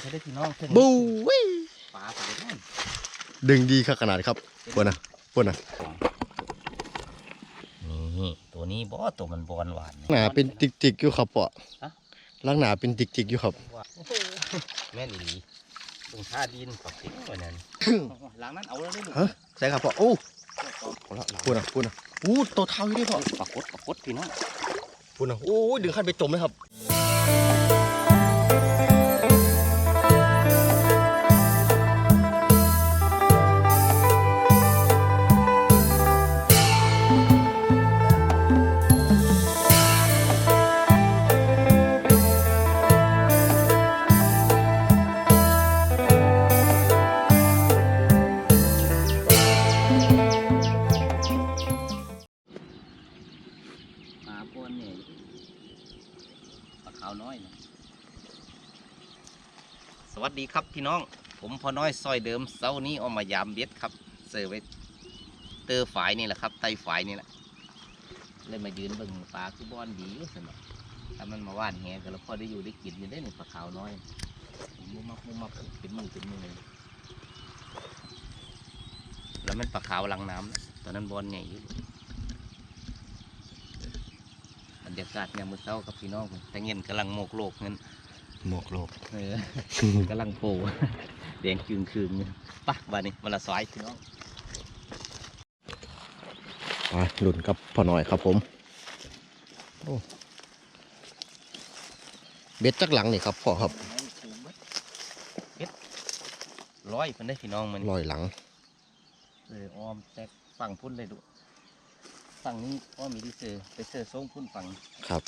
ให้ได้พี่น้องเพิ่งบูวิปลาไปเลยนั่นดึงดีขนาดครับพวกนะพวกนะนี่ตัวนี้บ่ตัวมันบอลหวานหนาเป็นจิกๆอยู่ครับปอฮะ ลังหนาเป็นจิกๆอยู่ครับแม่นอีหลีตรงท่าดินปักทิ้งไว้นั่นหลังนั้นเอาแล้วได้ลูกฮะใช่ครับปอโอ้เอาละพูดนะพูดนะอู้ตัวเท้าอยู่นี่พ่อปรากฏปรากฏพี่น้องพูดนะโอ้ยดึงขั้นไปจมเลยครับ ครับพี่น้อง ผมพอน้อยซอยเดิมเสาร์นี้เอามายามเบ็ดครับเซอร์ไว้เตอร์ฝายนี่แหละครับไตฝายนี่แหละเลยมายืนเบิ่งปลาคือบอนดีอยู่สนอถ้ามันมาว่านแหก็แล้วพอได้อยู่ได้กินอยู่ได้หนึ่งปลาขาวน้อยมุมมับมุมมับเป็นมือเป็นมือเลยแล้วมันปลาขาวลังน้ำตอนนั้นบอลใหญ่อยู่บรรยากาศยามมื้อเช้ากับพี่น้องแต่เงินกำลังโมกโลกเงิน หมวกโลกเออกำลังโผล่แดงคืนคืนๆอยู่ปะวันนี้วันละสายพี่น้องไปหลุนกับพ่อหน่อยครับผมโอ้เบ็ดจักหลังนี่ครับพ่อครับเฮ็ดร้อยเพิ่นได้พี่น้องมันลอยหลังเอออ้อมแตกฝั่งพุ่นเลยดูฝั่งนี้อ้อมมีดีเซอร์ไปเซอร์ส่งพุ่นฝั่งครับ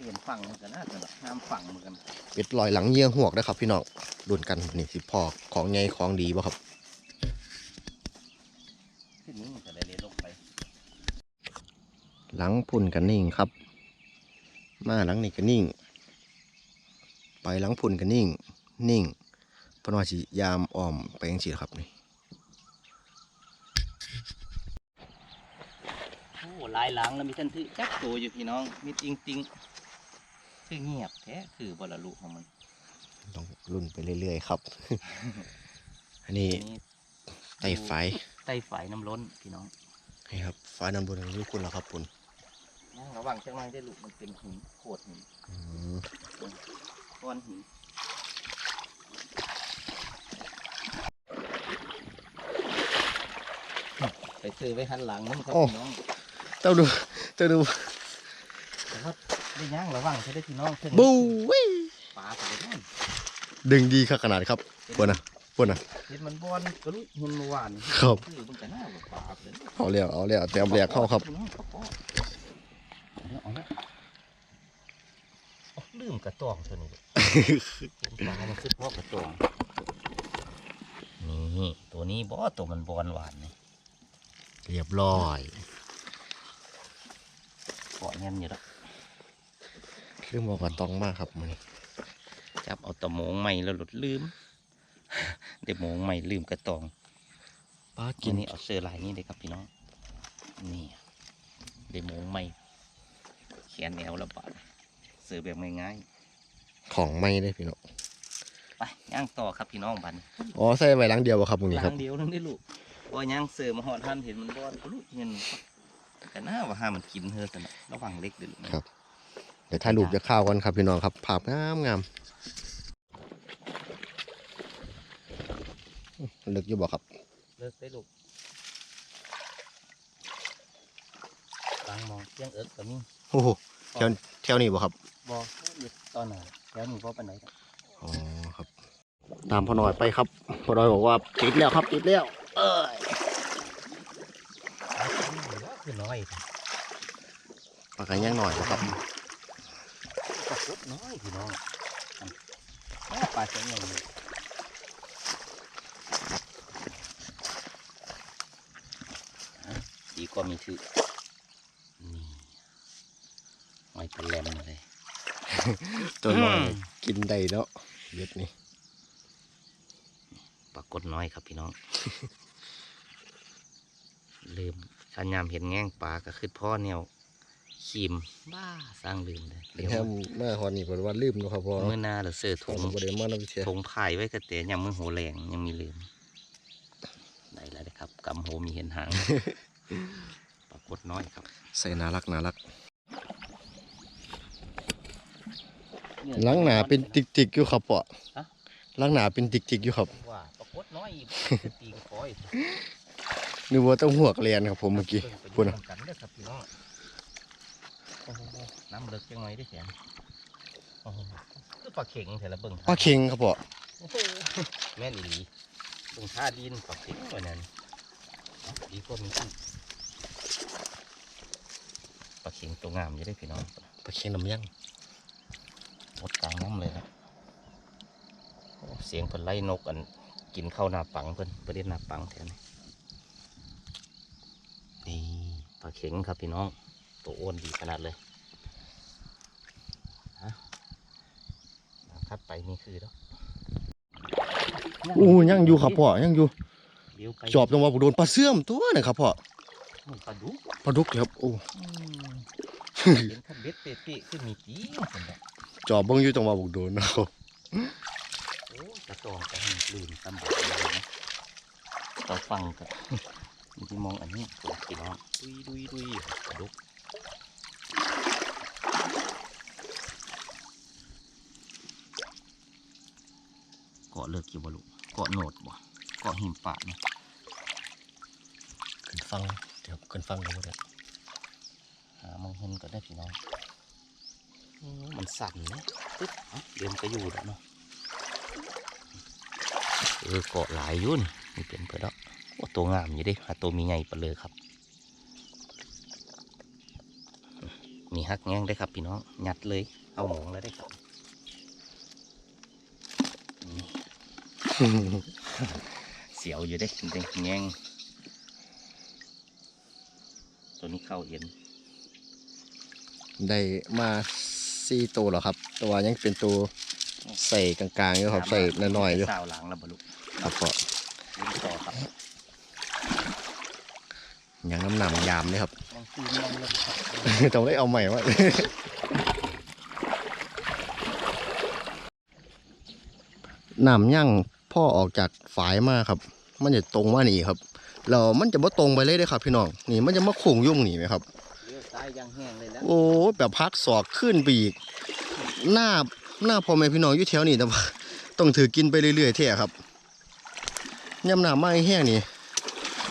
เปลี่ยนฝั่งมันก็น่าจะแบบห้ามฝั่งเหมือนกันเบ็ดลอยหลังเยี่ยงหวกนะครับ พี่น้องดุนกันนี่สิพ่อของไงของดีบ่ครับขึ้นนี้มันก็ได้เลยลงไป หลังพุ่นกันนิ่งครับ มาหลังนี่ก็นิ่ง ไปหลังพุ่นกันนิ่ง นิ่งเพนว่าสิยามอ้อมไปยังสิครับนี่โอ้หลายหลังแล้วมีทันทีจักตัวอยู่พี่น้องมีจริงจริงๆ คือเงียบแท้คือบลลุของมันต้องรุ่นไปเรื่อยๆครับ อันนี้นี่ไต่ไฟไต้ฝายน้ำล้นพี่น้องนี่ครับฟ้านันบนยุคุณแล้วครับปุ่นนั่งระวังจังไรได้ลูกมันเป็นหินโขดหินอืมก้อนหินไปซื้อไว้หันหลังนั่นครับพี่น้องเจ้าดูเจ้าดูแต่ว่า ได้ย่างระวังใช้ได้พี่น้องเพิ่งบูวิปลาไปเลยนั่นดึงดีขนาดครับปุ่นนะปุ่นนะเห็นมันบอลกระลุกเห็นเมื่อวานครับคือมันจะน่าแบบปลาไปเลยเอาแล้วเอาแล้วแต้มแรกเข้าครับพี่น้องเขาก็เอาแล้วเอาแล้วเอาลืมกระตองตัวนี้ผมปลามันคือพวกกระตองนี่ตัวนี้บอตัวมันบอลหวานนี่เรียบร้อยเกาะแน่นอยู่แล้ว เรื่องบอกว่าต้องมากครับมันจับเอาตะโมงใหม่แล้วหลุดลืม เดี๋ยวโมงใหม่ลืมกระตองป้ากิกินนนี่เอาเสื้อลายนี่เลยครับพี่น้อง นี่ เดี๋ยวโมงใหม่แขนแนวแล้วบาดเสื้อแบบง่ายของไม่ได้พี่น้องๆไปย่างต่อครับพี่น้องบัดนอ๋อใส่ไว้หลังเดียวบ่ครับตรงนี้คล้ารับงเดียวนึงได้ลูกพอย่างเสื้อมาหอดท่านเห็นมันบอลก็ลูกเห็นกันหน้าว่าห้ามมันกินเธอสนะระวังเล็กเดี๋ยวลูกนะครับ เดี๋ยวถ่ายรูปจะเข้าวกันครับพี่น้องครับภาพงามงามเลือกอยู่บ่ครับเลิกได้ลูกกลางมองเที่ยงเอิกก็มีโอ้โหแถวแถวนี้บ่ครับบออยู่ตอนไหนแล้วหนูพ่อไปไหนครับอ๋อครับ ตามพ่อหน่อยไปครับพ่อหน่อยบอกว่าติดแล้วครับติดแล้ว เอ้ยคือน้อยปากกันย่างหน่อยบ่ครับ ปลาคุดน้อยพี่น้องอันแม่ปลาเสียงใหญ่เลยอะดีกว่ามีชื่อนี่หอยเป็นแหลมเลยตัวน้อยอืมกินได้เนาะเบ็ดนี่ปรากฏน้อยครับพี่น้องลืมขันยามเห็นแง่งปลาก็คือพ่อแนว ครีมบ้าสร้างลืมเลยเป็นแค่เมื่อฮอนนี่เปิดว่าลืมเนาะครับพอเมื่อหนาเราเสื้อผถุมงบ่ได้มานํเสียถุงพายไว้กระเตะยังมือโหแรงยังมีลืมได้แล้วนะครับกำโหมีเห็นหางปรากฏน้อยครับ ใส่น่ารักน่ารักหลังหนาเป็นติกๆอยู่ครับพ่อฮะหลังหนาเป็นติกๆอยู่ครับว่าปรากฏน้อยจะตีกระปอยนึกว่าต้องหวกเรียนครับผมเมื่อกี้พูพูดดนะ น้ำเลิกยังไงได้แขนโอ้โหคือปลาเข็งแต่ละเบิ่งปลาเค็งครับพ่อโอ้โหแม่นอีหลีเบิ่งท่าดินปลาเข็งกว่านั้นเอาดีกว่ามีที่ปลาเข็งตัวงามอยู่ได้อพี่น้องปลาเค็งน้ำยังหมดกลางน้ำเลยนะโอ้เสียงเพิ่นไล่นกอันกินข้าวหน้าปังเพิ่นประเด็นหน้าปังแทนนี่ปลาเข็งครับพี่น้องตัวอ้วนดีขนาดเลยฮะคัดไป นี่คือแล้วอู้ยังอยู่ครับพ่อยังอยู่เลี้ยวไปจอบจังหวะผมโดนปลาเสื่อมตัวนึงครับพ่อเหมือนปลาดุกปลาดุกครับโอ้เห็นคันเบ็ดเตะๆขึ้นมีจีคนละจอบเบิ่งอยู่จังหวะผมโดนนะครับโอ้กระตองกระหันลืมตำบักเลยนะเราฟังกันมีที่มองอันนี้ตัวพี่น้องดุยดุยดุยปลาดุก เกาะเลิกกี่บ่ลูกเกาะโหนดบ่เกาะหิมปะเนาะขึ้นฟังเดี๋ยวขึ้นฟังกันบ่ได้หามองเห็นก็ได้พี่น้องโอ้มันสั่นนะปึ๊บเอ้าเดี๋ยวมันก็อยู่แล้วเนาะเออเกาะหลายอยุ่นนี่เป็นเพื่อแล้วโอ้ตัวงามอยู่เดิหาตัวมีใหญ่ไปเลยครับมีฮักแง้งได้ครับพี่น้องยัดเลยเอาหมองแล้วได้ครับ เสียวอยู่ได้จริงๆแง้งตัวนี้เข้าเย็น ได้มาสี่ตัวแล้วครับ ตัวยังเป็นตัวใส่กลางๆอยู่ครับใส่น้อยๆอยู่สาวหลังแล้วบลุครับพ่อลิ้นต่อครับยังน้ำหนำยามเลยครับยังซีนยังเลยครับต้องได้เอาใหม่ว่าน้ำย่าง พ่อออกจากฝายมาครับ มันจะตรงมานี่ครับแล้วมันจะบ่ตรงไปเลยเด้อครับ พี่น้องนี่มันจะมาโค้งยุ่งนี่ไหมครับเลือดตายยังแห้งเลยแล้วโอ้แบบพักศอกขึ้นไปอีกหน้าหน้าพ่อแม่พี่น้องอยู่แถวนี้แต่ว่าต้องถือกินไปเรื่อยๆแท้ครับย่ำหน้าไม้แห้งนี่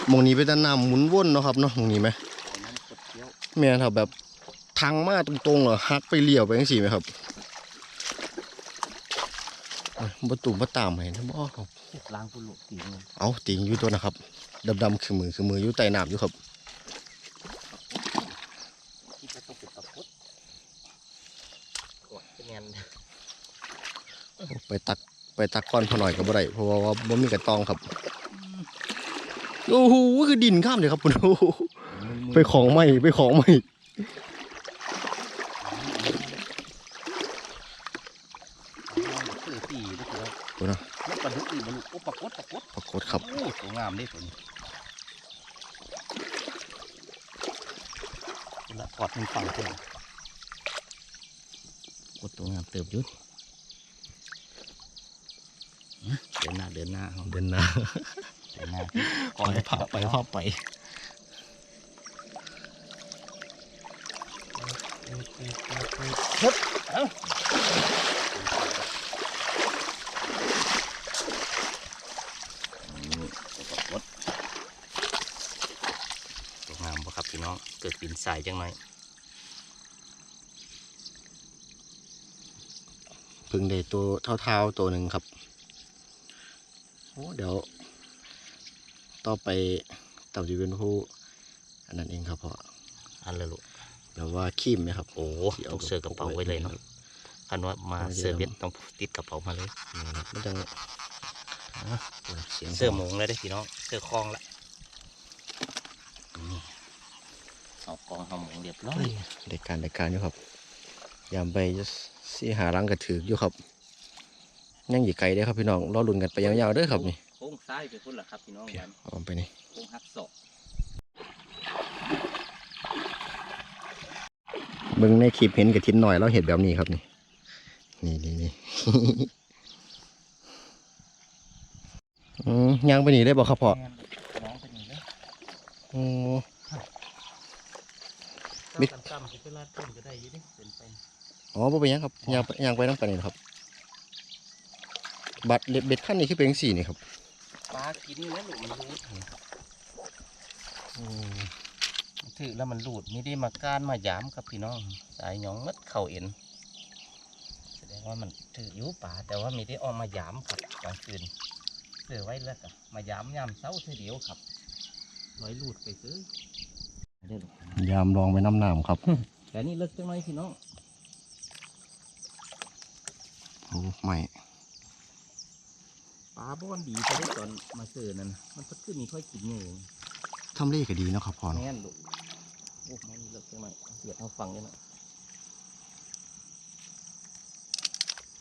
หมองนี้เป็นแต่น้ำหมุนวนเนาะครับเนาะหมองนี้ไหมเอาน้ำกดเคี้ยวแม่นครับแบบทางมาตรงๆเหรอฮักไปเลี้ยวไปจังซี่ไหมครับเอ้ย บ่ตุ่มบ่ตามให้นะบ่ครับล้างกุหลุตีเงินเอาติงอยู่ตัวนะครับดำๆคือมือคือมืออยู่ใต้น้ำอยู่ครับที่จะต้องเป็นตะพุดกดเป็นเงินไปตักไปตักก้อนพอหน่อยก็บ่ได้เพราะว่าว่าบ่มีกระตองครับโอ้โหคือดินข้ามเลยครับคุณโอ้โหไปของใหม่ไปของใหม่ คือตีด้วยครับ ตัวนะ แล้วปลาดุกอีกบลุโอ้ปลากดปลากด ปรากฏครับ โอ้ตัวงามได้ตัวนี้ละถอดมันฟังตัวกดตัวงามเติบอยุ่นะเดินหน้าเดินหน้าเอาเดินหน้าเดินหน้าไปพาไปพาไปนี่ตัวปรากฏตัวงามปะครับ พี่น้องเกิดปินสายจังไหมเพึ่งได้ตัวเท่าๆตัวหนึ่งครับโอ้เดี๋ยว ต่อไปต่อจะเป็นผู้อันนั้นเองครับพ่ออันละลูกแบบว่าคีมไหมครับ โอ้ต้องเสื้อกระเป๋าไว้เลยเนาะคันว่ามาเสื้อเวียดต้องติดกระเป๋ามาเลยนี่ครับมันจังอะเสียงเสื้อหมงเลยได้อพี่น้องเสื้อคล้องละนี่ เอากองเอาหมงเรียบร้อยเด็กการเด็กการอยู่ครับ ยามไปจะสีหารังกระถืออยู่ครับยังอยู่ไกลเด้อครับพี่น้องรอลุ้นกันไปยาวๆเด้อครับนี่โค้งซ้ายไปพุ่นละครับพี่น้องเพียวันเอาไปนี่โค้งหักศอกเบิ่งในคลิปเห็นกระทินหน่อยแล้วเห็ดแบบนี้ครับนี่นี่นี่นี่อืมย่างไปนี่ได้บ่ครับพ่อแม่นน้องเป็นอย่างนี้โอ้ มิดต่ำๆสิไปลาดต้นก็ได้อยี่ดิเป็นไปอ๋อบ่เป็นหยังครับย่างไปย่างไปน้ำกันนี่ครับ บัตรเล็บเบ็ดขั้นนี้คือเป็นจังสี่นี่ครับปลากินแล้วลูกมันรูดโอ้ถือแล้วมันรูดไม่ได้มาก้านมายามกับพี่น้อง สายหยองมัดเข่าเอ็นแสดงว่ามันถืออยู่ป่าแต่ว่าไม่ได้เออกมายามครับกลางคืนเสือไว้แล้วก็มายามยามเช้าเท่อเดียวครับไว้รูดไปซื้อได้ลูก ยามลองไปน้ำน้ำครับแต่นี่เลิกจังไรพี่น้องโอ้ไม่ปลาบ้อนดีไปได้ตอนมาเสือนั่นน่ะมันพัดขึ้นนี่ค่อยกินเงยทำเลก็ดีเนาะครับพ่อเนาะแม่นลูกโอ้มันเลิกจังไรเสียดเอาฟังได้ไหม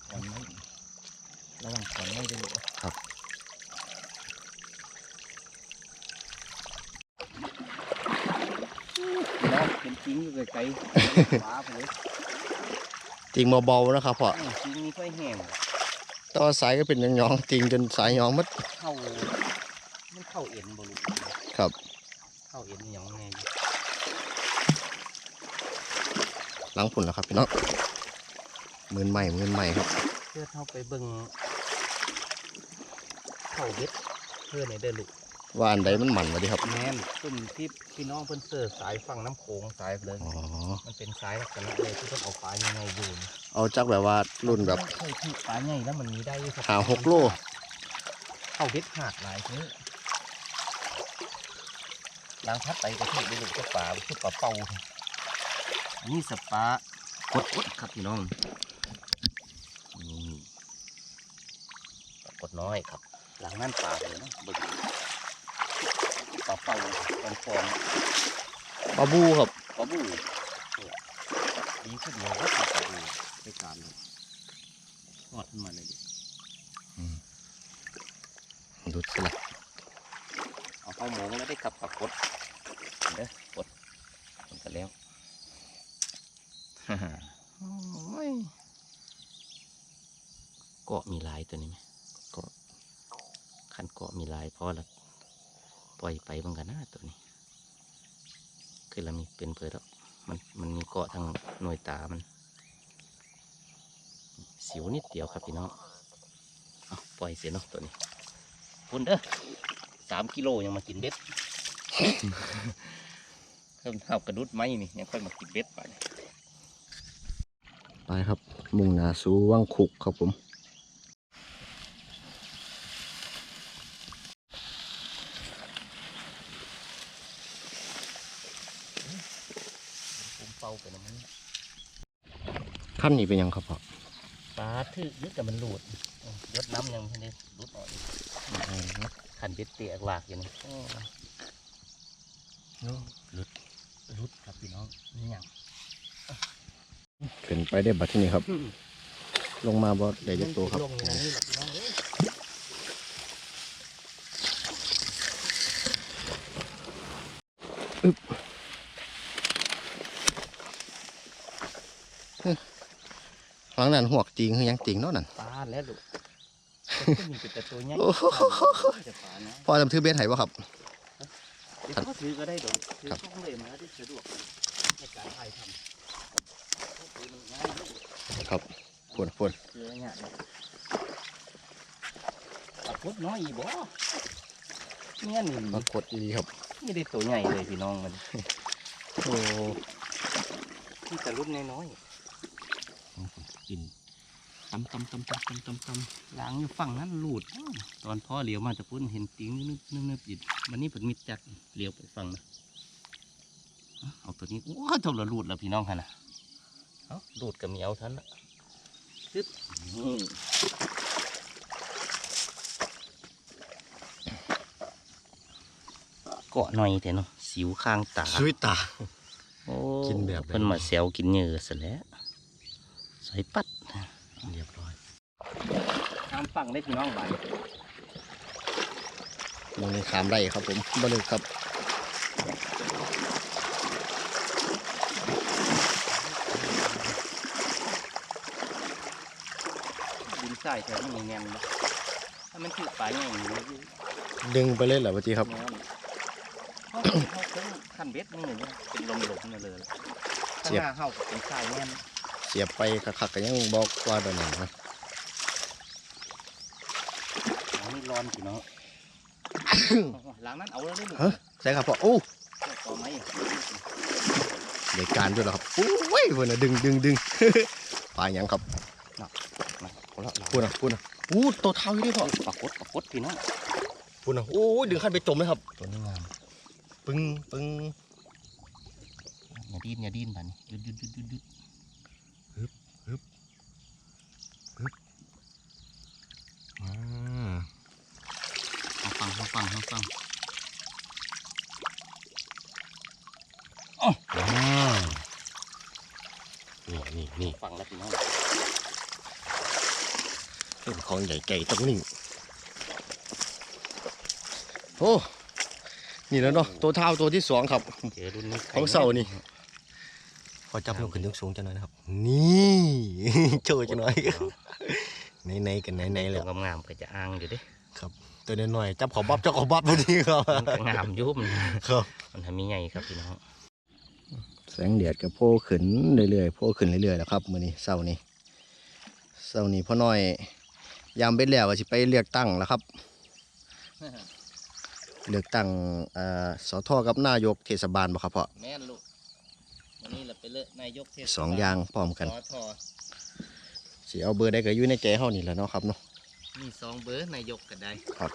ขอนไม่ระวังขอนไม่ได้ลูกครับ น้องเป็น จริงอยู่ไกลๆปลาไปเลยจริงเบาๆนะครับพ่อจริงนี่ค่อยแห้งแต่ว่าสายก็เป็นยองๆจริงจนสายยองมัดเข้ามันเข้าเอ็นบลูกครับ เข้าเอ็นหยองไงล้างผุนแล้วครับพี่น้องมือนใหม่มือนใหม่ครับเพื่อเข้าไปเบิ่งเข้าเบ็ดเพื่อในเดินลูก ว่าอันใดมันหมันวะดิครับ แม่นซุ่มที่พี่น้องเพิ่นเสิร์ฟสายฝั่งน้ำโขงสายเลย อ๋อ มันเป็นสายลักษณะเลยที่ต้องเอาปลาใหญ่ๆอยู่นี่เอาจักแบบว่ารุ่นแบบใช่ที่ปลาใหญ่แล้วมันมีได้ครับหาหกโลเข้าเบ็ดหาดหลายทีล้างพัดไปกระเทศได้ลูกเจ้าปลาคือปลาเป่าอันนี้สปากดกดครับพี่น้องนี่ปลากดน้อยครับ หลังนั่นปลาเลยนะเบึก ปลาเป่าฟองฟองปลาบูครับปลาบูเนี่ยดีขึ้นเยอะก็ปลาบูไปการเลยทอดขึ้นมาเลยดิดูสิละเอาเข้าหมงแล้วได้ขับปลากดเด้อกดมันก็แล้ว โอ้ยเกาะมีลายตัวนี้ไหมเกาะขันเกาะมีลายพอละปล่อยไปเหมือนกันนะตัวนี้ คือเรามีเป็นเพื่อแล้วมันมันมีเกาะทางหน่วยตามัน สิวนิดเดียว ครับพี่น้องเอาปล่อยเสียเนาะตัวนี้คุณเด้อสามกิโลยังมากินเบ็ดเพิ่มเท่ากระดุดไม้นี่ยังค่อยมากินเบ็ดไปไปครับ มุ่งหนาสู่วังคุกครับผมผมเป่าไปนะมันขั้นนี้เป็นหยังครับพ่อ ปลาทึกยึดแต่มันหลุดอืมยดน้ำยังไม่ได้หลุดออกอีกขันเบ็ดเตียกหลากอยู่นี่โอ้หลุดหลุดครับพี่น้องนี่ยังขึ้นไปได้บัดที่นี่ครับ ลงมาบ่ได้จักตัวครับลงอยู่ในนี่แหละพี่น้องเอ้ย หลังนั้นหวกจริงคือหยังจริงเนาะนั่นปลาแล้วลูกก็มีแต่ตัวใหญ่โอ้โหจะปลานะพ่อจำถือเบ็ดไห้บ่ครับเดี๋ยวเขาถือก็ได้ดอกถือครับช่องเลยมาที่สะดวกในการถ่ายทำเขาถือมันง่ายลูกครับปวดปวดคืออะไรเนี่ยปลาพุดน้อยอีบ่เนี่ยนี่ปรากฏดีครับไม่ได้ตัวใหญ่เลยพี่น้องมันโอ้ที่แต่รุ่นน้อยๆ กินตำตำตำตำตำตำตำล้างอยู่ฝั่งนั้นหลุดอ้าวตอนพ่อเหลียวมาจะพุ่นเห็นติ้งนึบนึบนึบอยู่วันนี้ผมมิดจัดเหลียวไปฝั่งนะเอาเอาตัวนี้โอ้ยเท่าละหลุดแล้วพี่น้องค่ะนะเอาหลุดกับเหมียวท่านละซึบนี่เกาะหน่อยแต่เนาะสิวข้างตาสุยตาโอ้กินแบบไหนเพิ่นมาแซวกินเหยื่อซะแล้ว ใส่ปัดเรียบร้อยน้ำฝั่งได้พี่น้องไหลมองเลขามไรครับผมบ่เลยครับดินใส่แถวนี้มีเงี้นถ้ามันถือปลายอย่างนี้ดึงไปเล่นเหรอพี่จีครับขั้นเบ็ดนี่เป็นลมหลงเลยเสียบเข้าเป็นสายแน่น เสียบไปคักๆก็ยังบอกว่าตอนนั้นนะอันนี้ร้อนพี่น้องหลังนั้นเอาแล้วได้ลูกใช่ครับพ่อโอ้ต่อไหมเด็กการด้วยเหรอครับโอ้ยเพื่อนนะดึงดึงดึงปลาหยังครับมาคนละหลังพูดนะพูดนะอู้ตัวเท้าอยู่ด้วยพ่อปรากฏปรากฏพี่น้องพูดนะโอ้ยดึงขั้นไปจมเลยครับ ตัวนี้งามปึ้งปึ้งอย่าดิ้นอย่าดิ้นป่ะนี่หยุดหยุดหยุดหยุดหยุด อ่า เอาฟังเอาฟังเอาฟังอ่านี่นี่นี่ฟังแล้วพี่น้องเป็นของใหญ่ไก่ต้องนิ่งโอ้นี่แล้วเนาะตัวเท้าตัวที่สองครับเจอรุ่นนี้ของเสานี่ขอจับลงขึ้นยกสูงจังหน่อยนะครับ นี่โชว์จังหน่อย ในในๆกันในในๆเลยตัวงามๆก็จะอ้างอยู่เดิตัวน้อยๆจับขอบับจับขอบับพอดีครับมันก็งามอยุบมันครับ มันทำมีไงครับพี่น้องแสงแดดกับโพขึ้นเรื่อยๆโพขึ้นเรื่อยๆแล้วครับมื้อนี้เช้านี้เช้านี้พ่อน้อยยามเบ็ดแล้วว่าสิไปเลือกตั้งแล้วครับ เลือกตั้งเอ่อสทกับนายกเทศบาลบ่ครับพ่อแม่นลูกวันนี้เราไปเลอะนายกเทศบาลสองอย่างพร้อมกัน สอทอ สิเอาเบอร์ได้ก็อยู่ในใจเฮานี่แหละเนาะครับเนาะมีสองเบอร์นายกก็ได้ครับ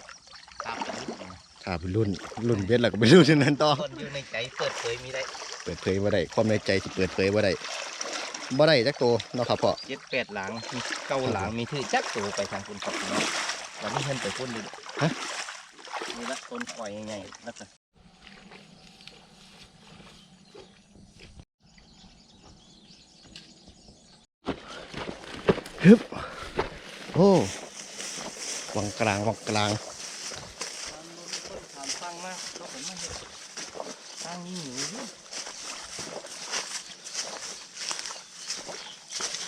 ครับผมถ้าเป็นรุ่นรุ่นเบ็ดแล้วก็เป็นรุ่นนั้นต่อคนอยู่ในใจเปิดเผยมีได้เปิดเผยบ่ได้ความในใจที่เปิดเผยบ่ได้บ่ได้จักโตวเนาะครับพ่อเจ็ดแปดหลังมีเก้าหลังมีถือจักตัวไปทางคุณครับพี่น้องวันนี้เพิ่นไปพุ่นดินี่ละต้นข่อยใหญ่ๆแล้วก็ ฮึบโอ้วังกลางวังกลางทางนู้นต้นทางฟังมากก็ผมมาเห็นทางนี้หนูอยู่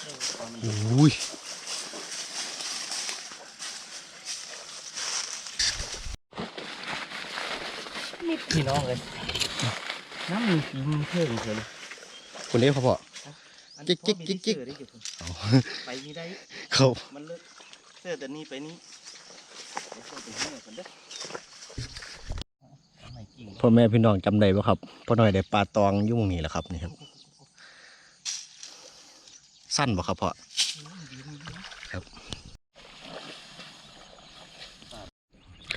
เออตอนนี้อุ้ยมิดพี่น้องเลย น้ำมีกินเพิ่งเถอะเลยคนนี้ครับพ่ออัน จิ๊กจิ๊กจิ๊กจิ๊กพ่อไม่ได้เสื้อได้อยู่พุ่นเอาไปนี่ได้เขามันเลิกเสื้อแต่นี่ไปนี่เดี๋ยวเข้าไปที่ไหนกันเด้อเอาไม่กิ่งพ่อแม่พี่น้องจำได้บ่ครับพ่อหน่อยได้ปลาตองอยุ่หมองนี้แหละครับนี่ครับ สั้นบ่ครับพ่อ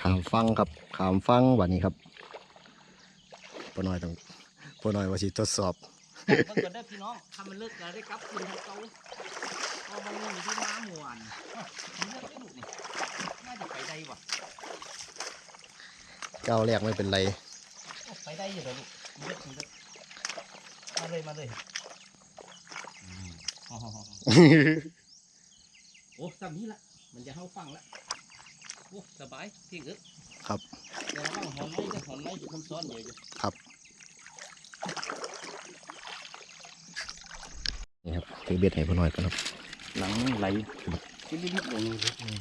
ขามฟังครับขามฟังวันนี้ครับพ่อหน่อยต้องพ่อหน่อยว่าสิทดสอบ เมื่อก่อนได้พี่น้องถ้ามันเลิกแล้วได้กลับคืนทางเก่าเพราะมันมีที่น้ำหมวนอ้าวมันเลิกได้หนุดนี่น่าจะไปได้ว่ะก้าวแรกไม่เป็นไรไปได้อยู่เลยลูกมันเลิกมันเลิกมาเลยมาเลยโอ้สำนี้ละมันจะเข้าฟังละโอ้สบายพี่เอึดครับเดี๋ยวเราหอนไม้จะหอนไม้อยู่คนซ้อนเดี๋ยอยู่นี่ครับ ถือเบ็ดให้พ่อหน่อยกันครับ หลังไหลที่ลิบๆลงนี่เลยนี่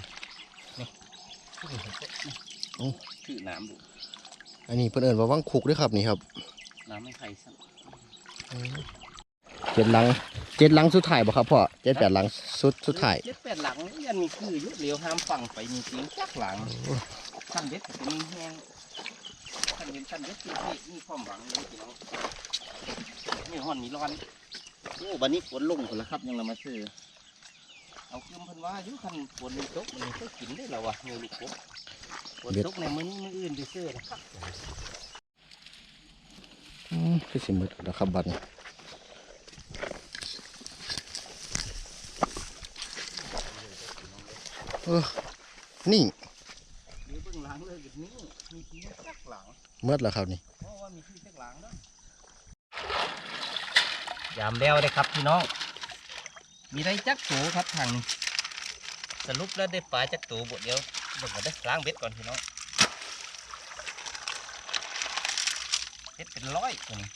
นี่โอ้คือน้ำดูอันนี้เพิ่นเอิ้นว่าวังคุกเด้วยครับนี่ครับ น้ำไม่ไข่สักเจ็ดหลัง เจ็ดหลังสุดท้ายบ่ครับพ่อเจ็ดแปดหลังสุดสุดท้ายเจ็ดแปดหลังยันมีคืออยุเลียวห้ามฝั่งไปมีเสียงจักหลังขั้นเด็ดก็จะมีแห้งขั้นเด็ดขั้นเด็ดคือที่มีความหวังเลยพี่น้องมีห่อนมีร้อน โอ้บันนี้ฝนลงคนละครับ ยังเรามาซื้อ เอาคืมเพันว่าอยุคันฝนมันตกมันก็กินได้แล้ววะเงยลูกกบฝนตกในมื้อนี้มื้ออื่นไปซื้อนะครับอืมคือสิหมืดแล้วครับบัดนี้เออนี่หรือเบื้องหลังเลยแบบนี้มีที่จักหลังเมื่อแล้วครับนี่ เพราะว่ามีที่จักหลังเนาะ ยามแล้วได้ครับพี่น้อง มีได้จักตูครับทางนี้สรุปแล้วได้ปลาจักตูบทเดียวเบิ่งก่อนได้อล้างเบ็ดก่อนพี่น้องเบ็ดเป็นร้อยตัวนี้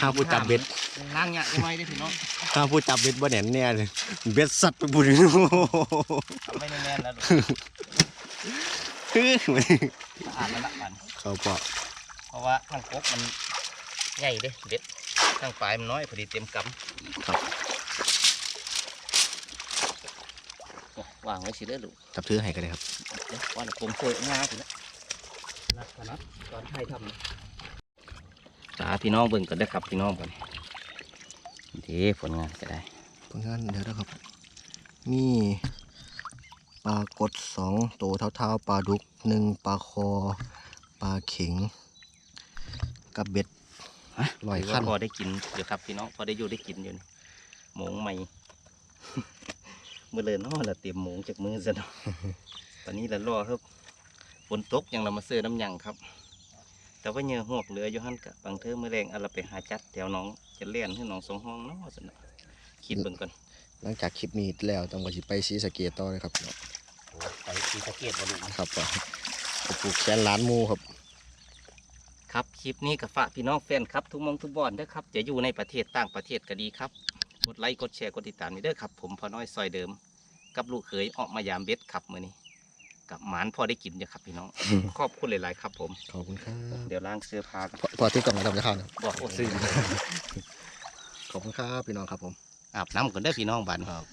ห้ามผู้จับเบ็ดล้างเนี่ยยังไงได้อพี่น้องห้ามผู้จับเบ็ดบ่แน่นแน่เลยเบ็ดสัตว์ไปบุญทำไม่แน่นๆแล้ว ลูกฮึ่มสะอาดแล้วละมันเขาปะเพราะว่าทางกกมันใหญ่เด้เบ็ดทางปลายมันน้อยพอดีเต็มกำครับวางไว้สิเด้อลูกจับถือให้กันเลยครับเดี๋ยวว่าแต่ผมเคยงาถึงแล้วรักขนาดตอนไทยทำนะจ้าพี่น้องเบิ่งกันได้อครับพี่น้องกันเด้ผลงานก็ได้ผลงานเดี๋ยวนะครับมี ปลากดสองตัวเท้าๆปลาดุกหนึ่งปลาคอ ปลาเข็ง กับเบ็ดร้อยถืว่าขั้นพอได้กินเดี๋ยวครับพี่น้องพอได้อยู่ได้กินอยู่นี่หมูใหม่มื่อเลยเนาะเราเตรียมหมูจากมือซะเนาะตอนนี้เรารอครับฝนตกยังเรามาซื้อน้ำยังครับ แต่ว่าเหงื่อหวกเหลืออยู่หันกับบางเทอมื่อแรงเอาเราไปหาจัดแถวหน้องจะเลี้ยนให้น้องสองห้องเนาะสนะคิดเบิ่งก่อน หลังจากคลิปนี้แล้วต้องก็สิไปซีสะเกตต่อเลยครับโอ้ไปสีสะเกตบ่ลูกครับไปปลูกแขนล้านหมูครับ ครับคลิปนี้กับฝากพี่น้องแฟนครับ ทุกหมองทุกบอนเด้อครับ จะอยู่ในประเทศต่างประเทศก็ดีครับกดไลค์กดแชร์กดติดตามนี่เด้อครับ ผมพอน้อยซอยเดิม กับลูกเขยออกมายามเบ็ดครับมื้อนี้กับหมานพอได้กินเด้อครับพี่น้อง ขอบคุณหลาย ๆ ครับผมขอบคุณครับเดี๋ยวล้างเสื้อผ้ากันพอพอที่กล่องมาทำจะเข้านะบอกโอ้ซื้อขอบคุณครับพี่น้องครับผม อาบน้ำก่อนได้พี่น้องบ้านครับ